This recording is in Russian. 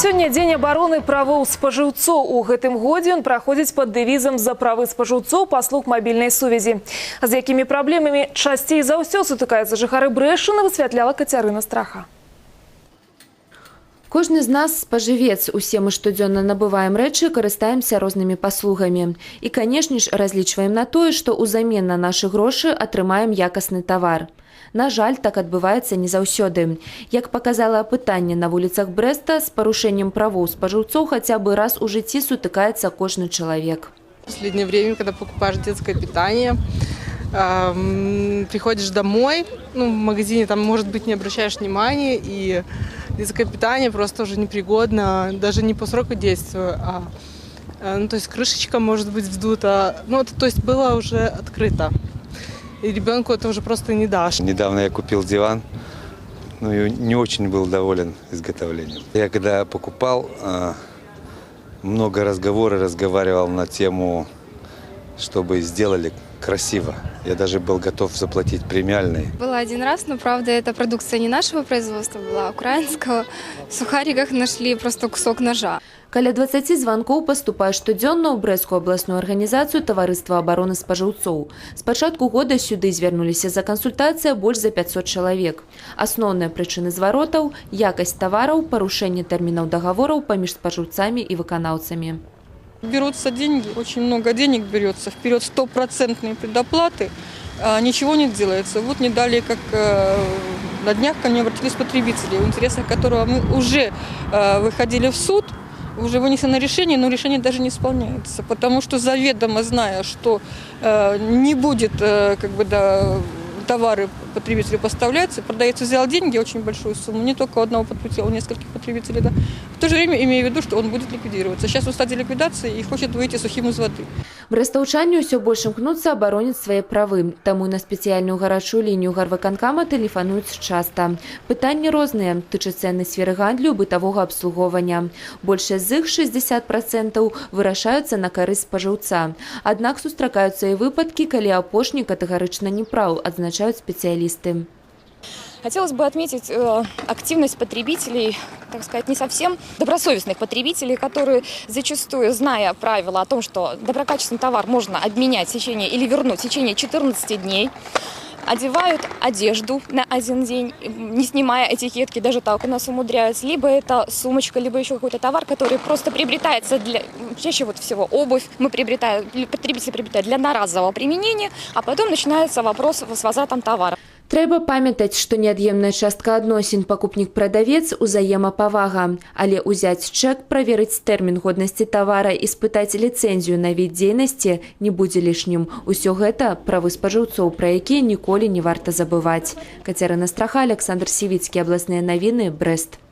Сёння дзень абароны правоў спажыўцоў. У гэтым годзе ён праходзіць пад дэвізам за правы спажыўцоў паслуг мабільнай сувязі. З якімі праблемамі часцей за ўсё сутыкаюцца жыхары Брэшчыны, высвятляла Кацярына Страха. Кожны з нас спажывец. Усе мы штодзённа набываем рэчы, карыстаемся рознымі паслугамі. І, канешне ж, разлічваем на тое, што ўзамен на нашы грошы атрымаем якасны тавар. На жаль, так адбываецца не заўсёды. Як паказала апытанне на вуліцах Брэста, з парушэннем правоў спажыўцоў хаця бы раз у жыцці сутыкаецца кожны чалавек. В последнее время, когда покупаешь детское питание, приходишь домой, ну, в магазине там, может быть, не обращаешь внимания, и детское питание просто уже непригодно, даже не по сроку действия, а э, ну, то есть крышечка может быть вздута, ну, это, то есть было уже открыто. И ребенку это уже просто не дашь. Недавно я купил диван, ну и не очень был доволен изготовлением. Я когда покупал, а, много разговоров разговаривал на тему, чтобы сделали красиво. Я даже был готов заплатить премиальные. Было один раз, но правда эта продукция не нашего производства была, а украинского. В сухариках нашли просто кусок ножа. Каля 20 званкоў паступае штодзённа ў брэскую абласную арганізацыю таварыства абароны спажыўцоў. З пачатку года сюды звярнуліся за кансультацыя больш за 500 чалавек. Асноўныя прычыны зваротаў якасць тавараў, парушэнне тэрмінаў дагавораў паміж спажыўцамі і выканаўцамі. Берутся деньги, очень много денег берется, вперед стопроцентные предоплаты, а ничего не делается. Вот не далее, как э, на днях ко мне обратились потребители, в интересах которого мы уже э, выходили в суд, уже вынесено решение, но решение даже не исполняется, потому что заведомо зная, что э, не будет э, как бы да, товары потребителю поставляются, продается, взял деньги, очень большую сумму, не только у одного потребителя, а у нескольких потребителей, да. В то же время имею в виду, что он будет ликвидироваться. Сейчас он в стадии ликвидации и хочет выйти сухим из воды. Брэстаўчане ўсё больш імкнуцца абароніць свае правы. Таму на спецыяльную гарачую лінію гарвыканкама тэлефануюць часта. Пытанні розныя, тычацца яны сферы гандлю, бытавога абслугоўвання. Большасць з іх 60 процентаў вырашаюцца на карысць спажыўца. Аднак сустракаюцца і выпадкі, калі апошні катэгарычна не праў, адзначаюць спецыялісты. Хотелось бы отметить э, активность потребителей, так сказать, не совсем добросовестных потребителей, которые зачастую, зная правила о том, что доброкачественный товар можно обменять в течение или вернуть в течение 14 дней, одевают одежду на один день, не снимая этикетки, даже так у нас умудряются. Либо это сумочка, либо еще какой-то товар, который просто приобретается для, чаще вот всего обувь, мы приобретаем, потребители приобретают для одноразового применения, а потом начинается вопрос с возвратом товара. Трэба памятаць, што неад'емная частка адносін пакупнік-прадавец узаемапавага, але ўзяць чэк, праверыць тэрмін годнасці тавара і спытаць ліцэнзію на від дзейнасці не будзе лішнім. Усё гэта правы спажыўцоў, пра якія ніколі не варта забываць. Кацярына Страха, Александр Сівіцкі, абласныя навіны, Брэст.